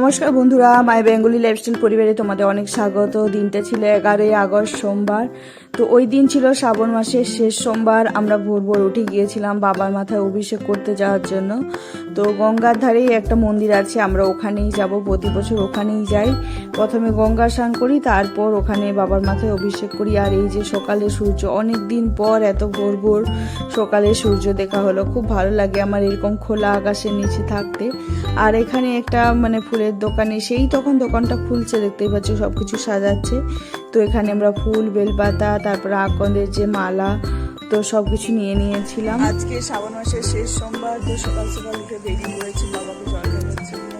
নমস্কার বন্ধুরা মাই Bengali lifestyle পরিবারে তোমাদের অনেক স্বাগত। দিনটা ছিল এগারোই আগস্ট সোমবার। তো ওই দিন ছিল শ্রাবণ মাসের শেষ সোমবার, আমরা ভোর ভোর উঠে গিয়েছিলাম বাবার মাথায় অভিষেক করতে যাওয়ার জন্য। তো গঙ্গার ধারেই একটা মন্দির আছে, আমরা ওখানেই যাব, প্রতি বছর ওখানেই যাই। প্রথমে গঙ্গা স্নান করি, তারপর ওখানে বাবার মাথায় অভিষেক করি। আর এই যে সকালে সূর্য, অনেক দিন পর এত ভোর ভোর সকালে সূর্য দেখা হলো। খুব ভালো লাগে আমার এরকম খোলা আকাশের নিচে থাকতে। আর এখানে একটা মানে ফুলের দোকানে, সেই তখন দোকানটা খুলছে, দেখতেই পাচ্ছ সব কিছু সাজাচ্ছে। তো এখানে আমরা ফুল বেলপাতা তারপর আকন্দের যে মালা তো সব কিছু নিয়ে নিয়েছিলাম। আজকে শ্রাবণ মাসের শেষ সোমবার তো সকাল সকাল উঠে বেরিয়ে পড়েছি বাবাকে জল জন্য।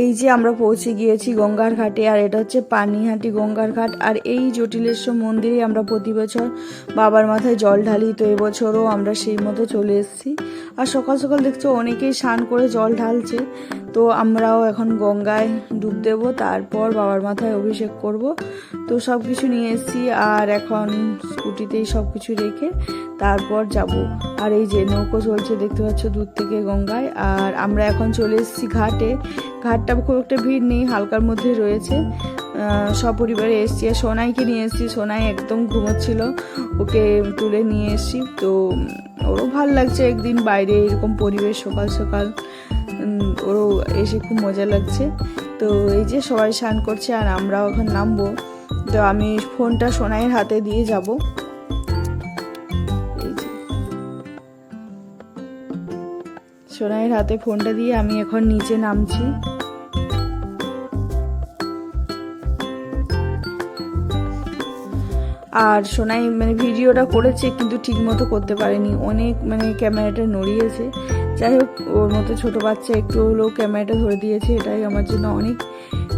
এই যে আমরা পৌঁছে গিয়েছি গঙ্গার ঘাটে আর এটা হচ্ছে পানিহাটি গঙ্গার ঘাট আর এই জটিলেশ্বর মন্দিরে আমরা প্রতি বছর বাবার মাথায় জল ঢালি তো এবছরও আমরা সেই মতো চলে এসেছি। আর সকাল সকাল দেখছ অনেকেই স্নান করে জল ঢালছে তো আমরাও এখন গঙ্গায় ডুব দেব, তারপর বাবার মাথায় অভিষেক করব। তো সব কিছু নিয়ে এসেছি আর এখন স্কুটিতেই সব কিছু রেখে তারপর যাব। আর এই যে নৌকো চলছে, দেখতে পাচ্ছ দূর থেকে গঙ্গায়। আর আমরা এখন চলে এসেছি ঘাটে। ঘাটটা খুব একটা ভিড় নেই, হালকার মধ্যে রয়েছে। সপরিবারে এসছি। আর সোনাইকে নিয়ে এসছি। সোনাই একদম ঘুমোচ্ছিল। ওকে তুলে নিয়ে এসছি। তো ওরও ভালো লাগছে একদিন বাইরে, এরকম পরিবেশ সকাল সকাল। ওরও এসে খুব মজা লাগছে। তো এই যে সবাই স্নান করছে আর আমরাও এখন নামবো। তো আমি ফোনটা সোনাইয়ের হাতে দিয়ে যাব। সোনাইয়ের হাতে ফোনটা দিয়ে আমি এখন নিচে নামছি। আর সোনাই মানে ভিডিওটা করেছে কিন্তু ঠিক মতো করতে পারেনি। অনেক মানে ক্যামেরাটা নড়িয়েছে। যাই হোক ওর মতো ছোট বাচ্চা একটু হলেও ক্যামেরাটা ধরে দিয়েছে, এটাই আমার জন্য অনেক।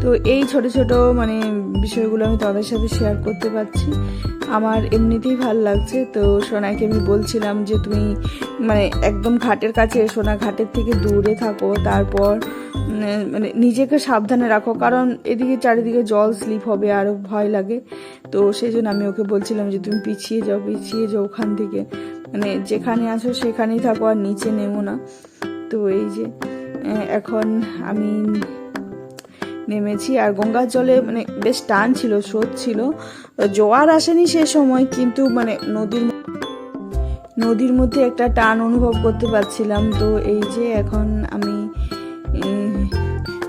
তো এই ছোট ছোট মানে বিষয়গুলো আমি তাদের সাথে শেয়ার করতে পারছি। আমার এমনিতেই ভালো লাগছে। তো সোনাকে আমি বলছিলাম যে, তুমি মানে একদম ঘাটের কাছে এসো না, ঘাটের থেকে দূরে থাকো। তারপর মানে নিজেকে সাবধানে রাখো। কারণ এদিকে চারিদিকে জল স্লিপ হবে আরও ভয় লাগে। তো সেই জন্য আমি ওকে বলছিলাম যে, তুমি পিছিয়ে যাও পিছিয়ে যাও ওখান থেকে। মানে যেখানে আসো সেখানেই থাকো আর নিচে নেমো না। তো এই যে এখন আমি নেমেছি আর গঙ্গার জলে মানে বেশ টান ছিল, স্রোত ছিল। জোয়ার আসেনি সে সময়, কিন্তু মানে নদীর নদীর মধ্যে একটা টান অনুভব করতে পারছিলাম। তো এই যে এখন আমি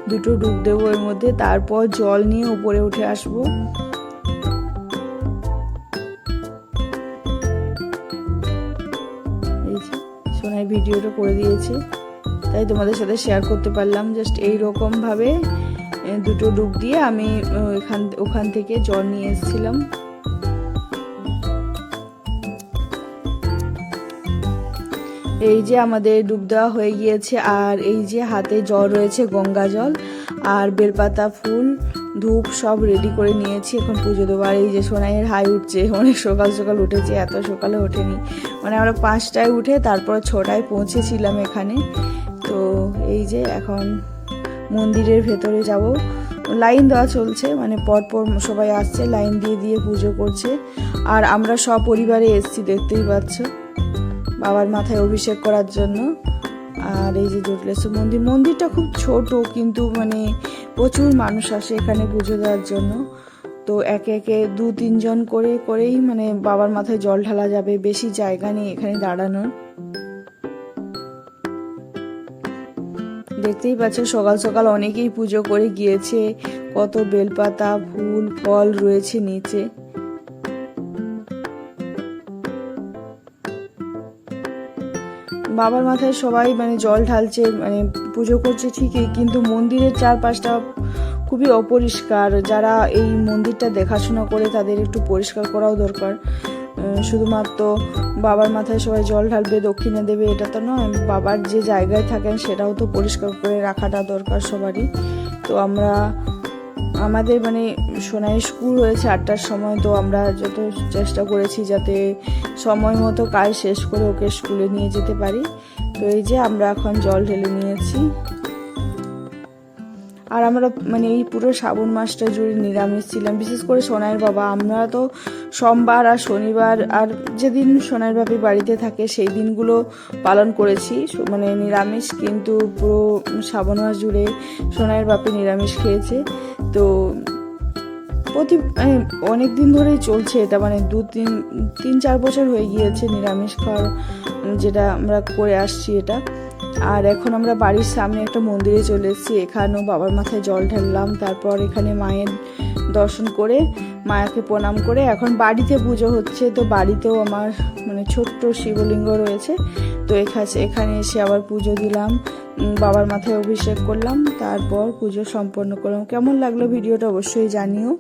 দুটো ডুব দেবো এর মধ্যে, তারপর জল নিয়ে উপরে উঠে আসব। ভিডিওটা করে দিয়েছে। তাই তোমাদের সাথে শেয়ার করতে পারলাম। জাস্ট এই রকমভাবে দুটো ডুব দিয়ে আমি এখান, ওখান থেকে জল নিয়ে এসেছিলাম। এই যে আমাদের ডুব দেওয়া হয়ে গিয়েছে, আর এই যে হাতে জল রয়েছে, গঙ্গা জল আর বেলপাতা, ফুল, ধূপ সব রেডি করে নিয়েছি। এখন পুজো দেবো আর এই যে সোনাইয়ের হাই উঠছে, অনেক সকাল সকাল উঠেছে, এত সকালে ওঠেনি। মানে আমরা পাঁচটায় উঠে তারপর ছটায় পৌঁছেছিলাম এখানে। তো এই যে এখন মন্দিরের ভেতরে যাব। লাইন দেওয়া চলছে মানে পরপর সবাই আসছে, লাইন দিয়ে দিয়ে পুজো করছে। আর আমরা সপরিবারে এসছি, দেখতেই পাচ্ছ। বাবার মাথায় অভিষেক করার জন্য। আর এই যে জটিলেশ্বর মন্দির, মন্দিরটা খুব ছোট কিন্তু মানে প্রচুর মানুষ আসে এখানে পুজো দেওয়ার জন্য। তো একে একে দু তিনজন করে, করেই মানে বাবার মাথায় জল ঢালা যাবে, বেশি জায়গা নেই এখানে দাঁড়ানোর। দেখতেই পাচ্ছ সকাল সকাল অনেকেই পুজো করে গিয়েছে। কত বেলপাতা, ফুল, ফল রয়েছে নিচে। বাবার মাথায় সবাই মানে জল ঢালছে মানে পুজো করছে ঠিকই, কিন্তু মন্দিরের চারপাশটা খুবই অপরিষ্কার। যারা এই মন্দিরটা দেখাশোনা করে তাদের একটু পরিষ্কার করাও দরকার। শুধুমাত্র বাবার মাথায় সবাই জল ঢালবে, দক্ষিণে দেবে, এটা তো নয়, বাবার যে জায়গায় থাকেন সেটাও তো পরিষ্কার করে রাখাটা দরকার সবারই। তো আমরা আমাদের মানে সোনাই স্কুল হয়েছে আটটার সময়, তো আমরা যত চেষ্টা করেছি যাতে সময় মতো কাজ শেষ করে ওকে স্কুলে নিয়ে যেতে পারি। তো এই যে আমরা এখন জল ঢেলে নিয়েছি। আর আমরা মানে এই পুরো শ্রাবণ মাসটা জুড়ে নিরামিষ ছিলাম। বিশেষ করে সোনাইয়ের বাবা, আমরা তো সোমবার আর শনিবার, আর যেদিন সোনাইয়ের বাপি বাড়িতে থাকে সেই দিনগুলো পালন করেছি। মানে নিরামিষ কিন্তু পুরো শ্রাবণ মাস জুড়ে সোনাইয়ের বাপি নিরামিষ খেয়েছে। তো প্রতি অনেক দিন ধরেই চলছে এটা মানে দু তিন তিন চার বছর হয়ে গিয়েছে নিরামিষ খাওয়ার, যেটা আমরা করে আসছি এটা। আর এখন আমরা বাড়ির সামনে একটা মন্দিরে চলে এসেছি। এখানেও বাবার মাথায় জল ঢাললাম, তারপর এখানে মায়ের দর্শন করে, মায়াকে প্রণাম করে। এখন বাড়িতে পুজো হচ্ছে, তো বাড়িতেও আমার মানে ছোট্ট শিবলিঙ্গ রয়েছে। তো এখানে এখানে এসে আবার পুজো দিলাম বাবার মাথায় অভিষেক করলাম, তারপর পুজো সম্পন্ন করলাম। কেমন লাগল ভিডিওটা অবশ্যই জানিও।